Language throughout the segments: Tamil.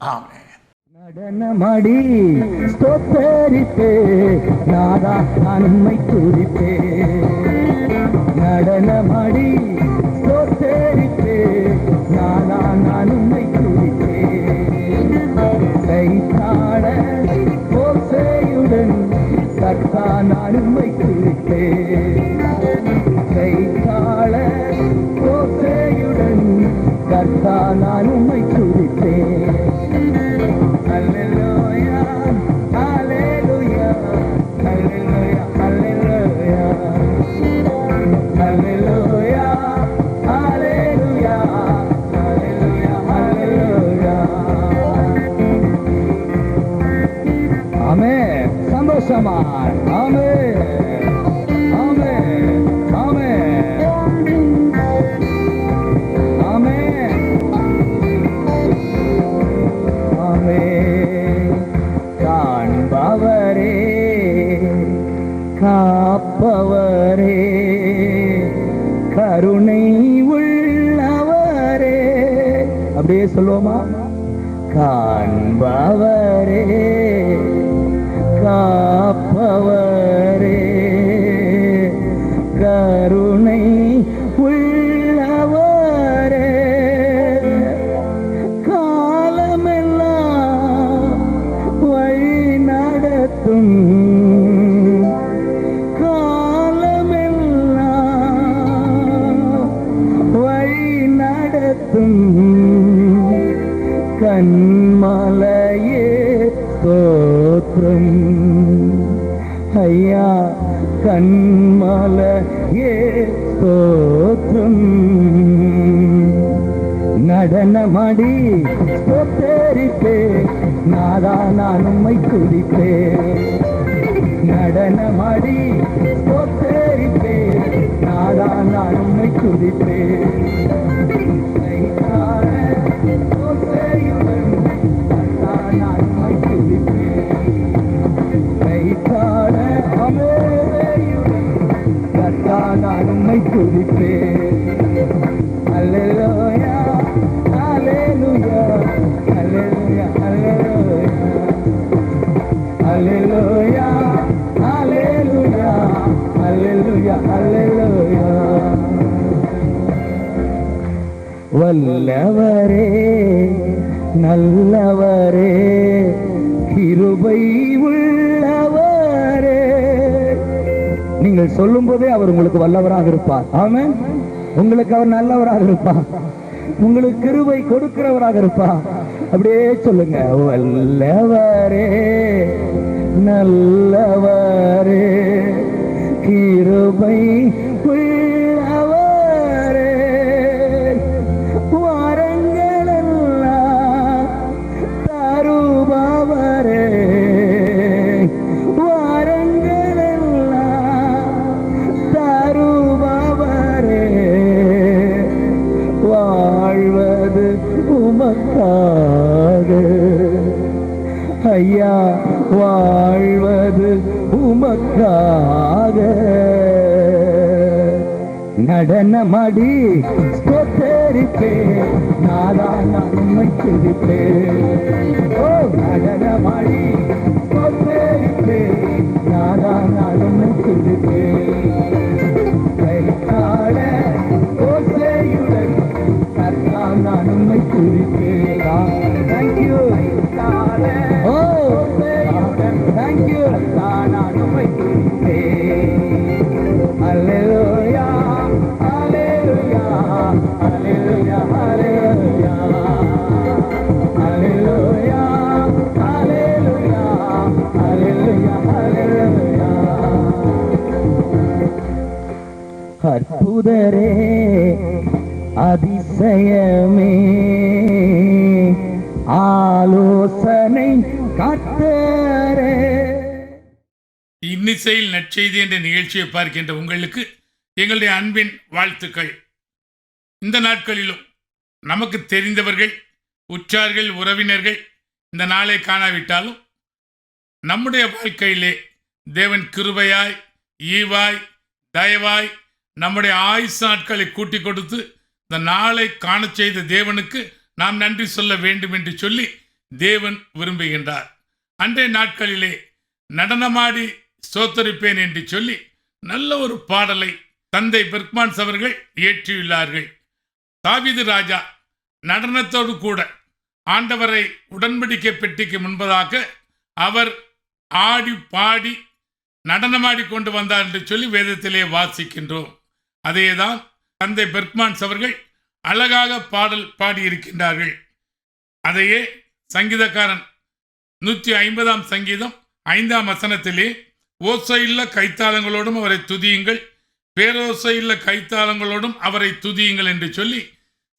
ஆமென் நடனமடி ஸ்தோத்தரிப்பே நாதா நான் உம்மை துதிப்பே நடனமடி காப்பவரே கருணை உள்ளவரே. அப்படியே சொல்லுவோமா? காண்பவரே காப்பவர். நடனமாடி ஸ்தோத்தரிப்பே நாதா நான் உம்மை துதிப்பே நடனமடி ஸ்தோத்தரிப்பே நாதா நான் உம்மை துதிப்பே நான் உம்மை நான் உம்மை துதிப்பேன் நல்லவரே நல்லவரே கிருபை உள்ளவரே. நீங்கள் சொல்லும் போதே அவர் உங்களுக்கு வல்லவராக இருப்பார். ஆமன். உங்களுக்கு அவர் நல்லவராக இருப்பார். உங்களுக்கு கிருபை கொடுக்கிறவராக இருப்பார். அப்படியே சொல்லுங்க. வல்லவரே நல்லவரே கிருபை நடனமாடி ஸ்தோத்தரிப்பே நாதா நான் உம்மை துதிப்பே ஓ நடனமாடி ஸ்தோத்தரிப்பே இன்னிசையில் நற்செய்தி என்ற நிகழ்ச்சியை பார்க்கின்ற உங்களுக்கு எங்களுடைய அன்பின் வாழ்த்துக்கள். இந்த நாட்களிலும் நமக்கு தெரிந்தவர்கள் உற்றார்கள் உறவினர்கள் இந்த நாளை காணாவிட்டாலும் நம்முடைய வாழ்க்கையிலே தேவன் கிருபையாய் ஈவாய் தயவாய் நம்முடைய ஆயுசு நாட்களை கூட்டிக் கொடுத்து இந்த நாளை காண செய்த தேவனுக்கு நாம் நன்றி சொல்ல வேண்டும் என்று சொல்லி தேவன் விரும்புகின்றார். அன்றைய நாட்களிலே நடனமாடி சோத்தரிப்பேன் என்று சொல்லி நல்ல ஒரு பாடலை தந்தை பெர்க்மான்ஸ் அவர்கள் இயற்றியுள்ளார்கள். தாவிது ராஜா நடனத்தோடு கூட ஆண்டவரை உடன்படிக்கை பெட்டிக்கு முன்பதாக அவர் ஆடி பாடி நடனமாடி கொண்டு வந்தார் என்று சொல்லி வேதத்திலே வாசிக்கின்றோம். அதேதான் தந்தை பெர்க்மான்ஸ் அவர்கள் அழகாக பாடல் பாடியிருக்கின்றார்கள். அதையே சங்கீதக்காரன் நூற்றி ஐம்பதாம் சங்கீதம் ஐந்தாம் வசனத்திலே ஓசையுள்ள கைத்தாளங்களோடும் அவரை துதியுங்கள். பேரோசையுள்ள கைத்தாளங்களோடும் அவரை துதியுங்கள் என்று சொல்லி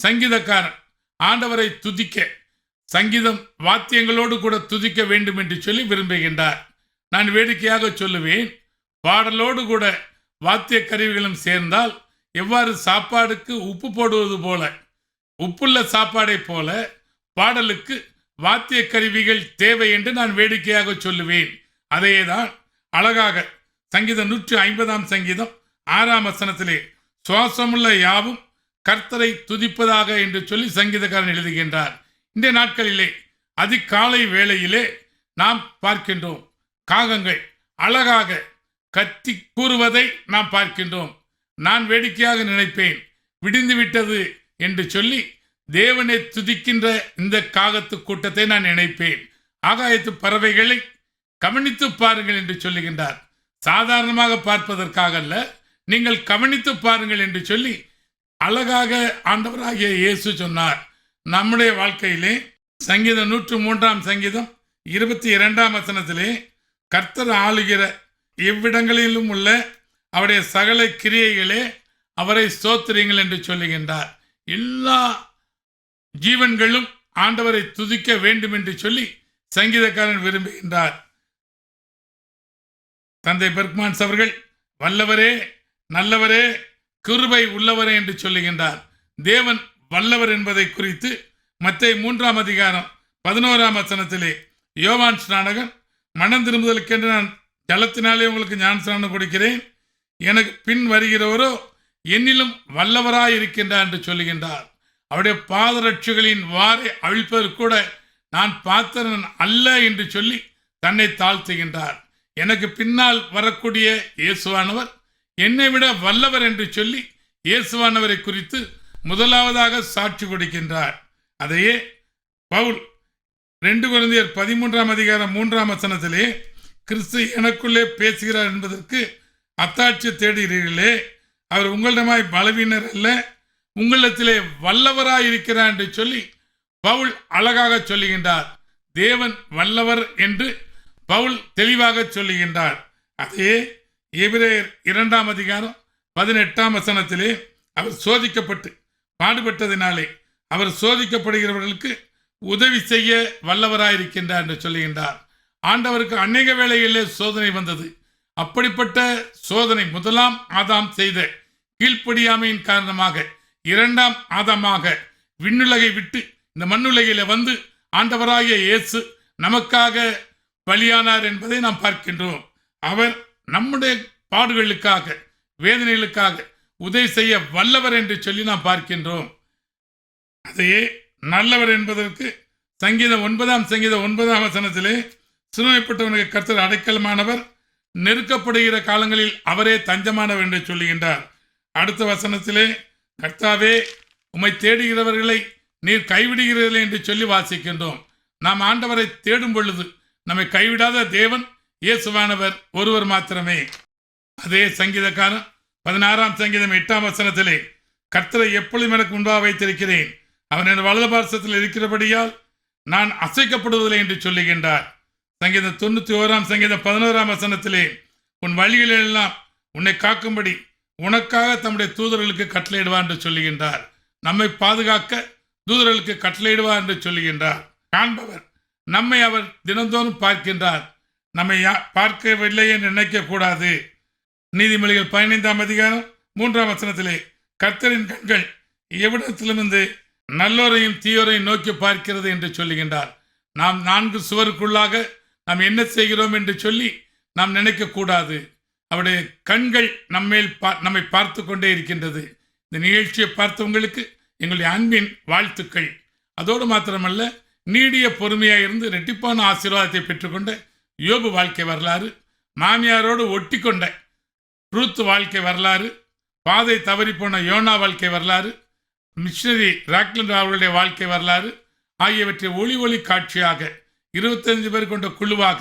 சங்கீதக்காரன் ஆண்டவரை துதிக்க சங்கீதம் வாத்தியங்களோடு கூட துதிக்க வேண்டும் என்று சொல்லி விரும்புகின்றார். நான் வேடிக்கையாக சொல்லுவேன் பாடலோடு கூட வாத்திய கருவிகளும் சேர்ந்தால் எவ்வாறு சாப்பாடுக்கு உப்பு போடுவது போல உப்புள்ள சாப்பாடை போல பாடலுக்கு வாத்திய கருவிகள் தேவை என்று நான் வேடிக்கையாக சொல்லுவேன். அதையேதான் அழகாக சங்கீதம் நூற்றி ஐம்பதாம் சங்கீதம் ஆறாம் வசனத்திலே சுவாசமுள்ள யாவும் கர்த்தரை துதிப்பதாக என்று சொல்லி சங்கீதக்காரன் எழுதுகின்றார். இந்த நாட்களிலே அதிகாலை வேளையிலே நாம் பார்க்கின்றோம் காகங்கள். அழகாக கத்தி கூறுவதை நாம் பார்க்கின்றோம். நான் வேடிக்கையாக நினைப்பேன். விடிந்து விட்டது என்று சொல்லி தேவனை துதிக்கின்ற இந்த காகத்து கூட்டத்தை நான் நினைப்பேன். ஆகாயத்து பறவைகளை கவனித்து பாருங்கள் என்று சொல்லுகின்றார். சாதாரணமாக பார்ப்பதற்காக அல்ல நீங்கள் கவனித்து பாருங்கள் என்று சொல்லி அழகாக ஆண்டவராகிய இயேசு சொன்னார். நம்முடைய வாழ்க்கையிலே சங்கீதம் நூற்று மூன்றாம் சங்கீதம் இருபத்தி இரண்டாம் வசனத்திலே கர்த்தர் ஆளுகிற எவ்விடங்களிலும் உள்ள அவருடைய சகல கிரியைகளே அவரை ஸ்தோத்திரியுங்கள் என்று சொல்லுகின்றார். எல்லா ஜீவன்களும் ஆண்டவரை துதிக்க வேண்டும் என்று சொல்லி சங்கீதக்காரன் விரும்புகின்றார். தந்தை பெர்க்மான்ஸ் அவர்கள் வல்லவரே நல்லவரே கிருபை உள்ளவரே என்று சொல்லுகின்றார். தேவன் வல்லவர் என்பதை குறித்து மற்ற மூன்றாம் அதிகாரம் பதினோராம் வசனத்திலே யோவான் ஸ்நானகன் மனம் திரும்புதலுக்கென்று நான் ஜலத்தினாலே உங்களுக்கு ஞான ஸ்நானம் கொடுக்கிறேன். எனக்கு பின் வருகிறவரோ என்னிலும் வல்லவராய் இருக்கின்றார் என்று சொல்லுகின்றார். அவருடைய பாதரட்சிகளின் வாரை அழிப்பதற்கு கூட நான் பாத்திரன் அல்ல என்று சொல்லி தன்னை தாழ்த்துகின்றார். எனக்கு பின்னால் வரக்கூடிய இயேசுவானவர் என்னை விட வல்லவர் என்று சொல்லி இயேசுவானவரை குறித்து முதலாவதாக சாட்சி கொடுக்கின்றார். அதையே பவுல் ரெண்டு குழந்தையர் பதிமூன்றாம் அதிகாரம் மூன்றாம் வசனத்திலே கிறிஸ்து எனக்குள்ளே பேசுகிறார் என்பதற்கு அத்தாட்சி தேடுகிறீர்களே அவர் உங்களிடமாய் பலவீனர் அல்ல உங்களிடத்திலே வல்லவராய் இருக்கிறார் என்று சொல்லி பவுல் அழகாக சொல்லுகின்றார். தேவன் வல்லவர் என்று பவுல் தெளிவாக சொல்லுகின்றார். அதே எபிரேயர் இரண்டாம் அதிகாரம் பதினெட்டாம் வசனத்திலே அவர் சோதிக்கப்பட்டு பாடுபட்டதினாலே அவர் சோதிக்கப்படுகிறவர்களுக்கு உதவி செய்ய வல்லவராயிருக்கின்றார் என்று சொல்லுகின்றார். ஆண்டவருக்கு அநேக வேளைகளிலே சோதனை வந்தது. அப்படிப்பட்ட சோதனை முதலாம் ஆதாம் செய்த கீழ்ப்படியாமையின் காரணமாக இரண்டாம் ஆதமாக விண்ணுலகை விட்டு இந்த மண்ணுலகில வந்து ஆண்டவராகிய இயேசு நமக்காக பலியானார் என்பதை நாம் பார்க்கின்றோம். அவர் நம்முடைய பாடுகளுக்காக வேதனைகளுக்காக உதவி செய்ய வல்லவர் என்று சொல்லி நாம் பார்க்கின்றோம். அதையே நல்லவர் என்பதற்கு சங்கீதம் ஒன்பதாம் சங்கீதம் ஒன்பதாம் வசனத்திலே சிறுமைப்பட்டவனுக்கு கர்த்தர் அடைக்கலமானவர் நெருக்கப்படுகிற காலங்களில் அவரே தஞ்சமானவர் என்று சொல்லுகின்றார். அடுத்த வசனத்திலே கர்த்தாவே உம்மை தேடுகிறவர்களை நீர் கைவிடுகிறீர்கள் என்று சொல்லி வாசிக்கின்றோம். நாம் ஆண்டவரை தேடும் பொழுது நம்மை கைவிடாத தேவன் இயேசுவானவர் ஒருவர் மாத்திரமே. அதே சங்கீதக்காரன் பதினாறாம் சங்கீதம் எட்டாம் வசனத்திலே கர்த்தரை எப்பொழுதும் எனக்கு முன்பாக வைத்திருக்கிறேன். அவன் என் வலது பார்சத்தில் இருக்கிறபடியால் நான் அசைக்கப்படுவதில்லை என்று சொல்லுகின்றார். சங்கீதம் தொண்ணூத்தி ஓராம் சங்கீதம் பதினோராம் வசனத்திலே உன் வழிகளெல்லாம் உன்னை காக்கும்படி உனக்காக தம்முடைய தூதர்களுக்கு கட்டளையிடுவார் என்று சொல்லுகின்றார். நம்மை பாதுகாக்க தூதர்களுக்கு கட்டளையிடுவார் என்று சொல்லுகின்றார். காண்பவர் நம்மை அவர் தினந்தோறும் பார்க்கின்றார். நம்மை யா- நினைக்க கூடாது. நீதிமொழிகள் பதினைந்தாம் அதிகாரம் மூன்றாம் வசனத்திலே கர்த்தரின் கண்கள் எவ்விடத்திலிருந்து நல்லோரையும் தீயோரையும் நோக்கி பார்க்கிறது என்று சொல்லுகின்றார். நாம் நான்கு சுவருக்குள்ளாக நாம் என்ன செய்கிறோம் என்று சொல்லி நாம் நினைக்கக்கூடாது அவருடைய கண்கள் நம்மேல் பா நம்மை பார்த்து கொண்டே இருக்கின்றது. இந்த நிகழ்ச்சியை பார்த்தவங்களுக்கு எங்களுடைய அன்பின் வாழ்த்துக்கள். அதோடு மாத்திரமல்ல நீடிய பொறுமையாக இருந்து ரெட்டிப்பான ஆசீர்வாதத்தை பெற்றுக்கொண்ட யோபு வாழ்க்கை வரலாறு மாமியாரோடு ஒட்டி கொண்ட ரூத் வாழ்க்கை வரலாறு பாதை தவறிப்போன யோனா வாழ்க்கை வரலாறு மிஷனரி ராக்லண்ட் அவர்களுடைய வாழ்க்கை வரலாறு ஆகியவற்றை ஒளி ஒளி காட்சியாக இருபத்தஞ்சு பேர் கொண்ட குழுவாக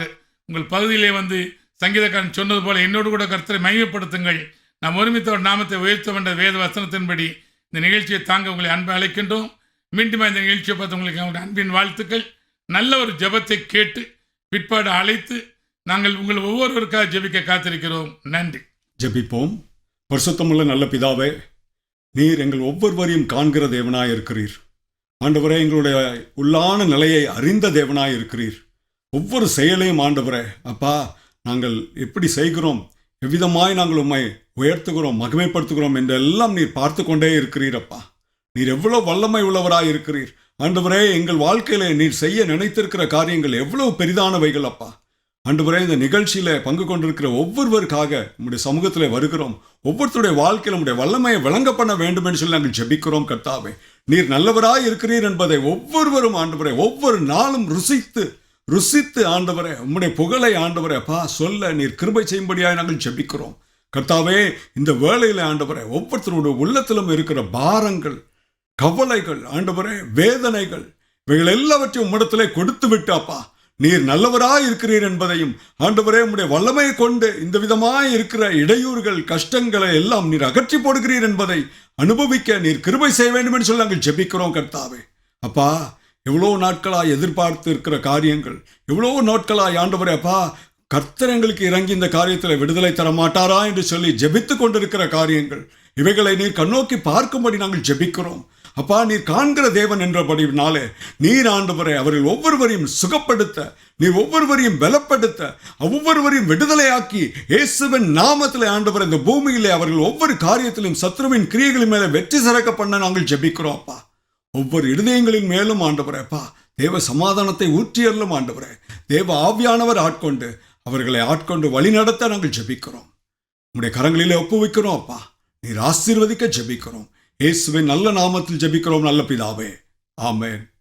உங்கள் பகுதியிலே வந்து சங்கீதக்காரன் சொன்னது போல என்னோடு கூட கருத்தரை மையப்படுத்துங்கள் நாம் ஒருமித்தோட நாமத்தை உயர்த்த என்ற வேத வசனத்தின்படி இந்த நிகழ்ச்சியை தாங்க உங்களை அன்பை அழைக்கின்றோம். மீண்டும் இந்த நிகழ்ச்சியை பார்த்து உங்களுக்கு அவங்களுடைய அன்பின் வாழ்த்துக்கள். நல்ல ஒரு ஜெபத்தை கேட்டு பிற்பாடு அழைத்து நாங்கள் உங்கள் ஒவ்வொருவருக்காக ஜெபிக்க காத்திருக்கிறோம். நன்றி. ஜெபிப்போம். பரிசுத்தமுள்ள நல்ல பிதாவே நீர் எங்கள் ஒவ்வொருவரையும் காண்கிற தேவனாய் இருக்கிறீர். ஆண்டவரே எங்களுடைய உள்ளான நிலையை அறிந்த தேவனாய் இருக்கிறீர். ஒவ்வொரு செயலையும் ஆண்டவரே அப்பா நாங்கள் எப்படி செய்கிறோம்? எவ்விதமாய் நாங்கள் உண்மை உயர்த்துகிறோம் மகிமைப்படுத்துகிறோம் என்றெல்லாம் நீர் பார்த்து கொண்டே இருக்கிறீர் அப்பா. நீர் எவ்வளவு வல்லமை உள்ளவராய் இருக்கிறீர். ஆண்டவரே எங்கள் வாழ்க்கையில நீர் செய்ய நினைத்திருக்கிற காரியங்கள் எவ்வளவு பெரிதானவைகள் அப்பா. ஆண்டவரே இந்த நிகழ்ச்சியில பங்கு கொண்டிருக்கிற ஒவ்வொருவருக்காக நம்முடைய சமூகத்தில் வருகிறோம். ஒவ்வொருத்தருடைய வாழ்க்கையில் நம்முடைய வல்லமையை விளங்க பண்ண வேண்டும் என்று சொல்லி நாங்கள் ஜெபிக்கிறோம் கர்த்தாவே. நீர் நல்லவராய் இருக்கிறீர் என்பதை ஒவ்வொருவரும் ஆண்டவரே ஒவ்வொரு நாளும் ருசித்து ருசித்து ஆண்டவரே உம்முடைய புகழை ஆண்டவரே அப்பா சொல்ல நீர் கிருபை செய்யும்படியாய் நாங்கள் ஜெபிக்கிறோம். கர்த்தாவே இந்த வேலையில் ஆண்டவரே ஒவ்வொருத்தருடைய உள்ளத்திலும் இருக்கிற பாரங்கள் கவலைகள் ஆண்டவரே வேதனைகள் இவைகள் எல்லாவற்றையும் உம்மிடத்திலே கொடுத்து விட்டு அப்பா நீர் நல்லவராய் இருக்கிறீர் என்பதையும் ஆண்டவரே உம்முடைய வல்லமையை கொண்டு இந்த விதமாய் இருக்கிற இடையூறுகள் கஷ்டங்களை எல்லாம் நீர் அகற்றி போடுகிறீர் என்பதை அனுபவிக்க நீர் கிருபை செய்ய வேண்டும் என்று சொல்லி நாங்கள் ஜெபிக்கிறோம் கர்த்தாவே. அப்பா எவ்வளோ நாட்களாய் எதிர்பார்த்து இருக்கிற காரியங்கள் எவ்வளோ நாட்களாய் ஆண்டவரே அப்பா கர்த்தர் எங்களுக்கு இறங்கி இந்த காரியத்தில் விடுதலை தர மாட்டாரா என்று சொல்லி ஜெபித்து கொண்டிருக்கிற காரியங்கள் இவைகளை நீர் கண்ணோக்கி பார்க்கும்படி நாங்கள் ஜெபிக்கிறோம். அப்பா நீர் காண்கிற தேவன் என்றபடினாலே நீர் ஆண்டவரை அவர்கள் ஒவ்வொருவரையும் சுகப்படுத்த நீர் ஒவ்வொருவரையும் பலப்படுத்த ஒவ்வொருவரையும் விடுதலையாக்கி இயேசுவின் நாமத்தில் ஆண்டவர் இந்த பூமியிலே அவர்கள் ஒவ்வொரு காரியத்திலும் சத்ருவின் கிரியைகளின் மேலே வெற்றி சிறக்க பண்ண நாங்கள் ஜெபிக்கிறோம் அப்பா. ஒவ்வொரு இருதயங்களின் மேலும் ஆண்டவரேப்பா தேவ சமாதானத்தை ஊற்றியல்லும் ஆண்டவரே. தேவ ஆவியானவர் ஆட்கொண்டு அவர்களை ஆட்கொண்டு வழி நடத்த நாங்கள் ஜெபிக்கிறோம். உங்களுடைய கரங்களிலே ஒப்புவிக்கிறோம் அப்பா. நீர் ஆசீர்வதிக்க ஜெபிக்கிறோம். இயேசுவின் நல்ல நாமத்தில் ஜெபிக்கிறோம் நல்ல பிதாவே. ஆமேன்.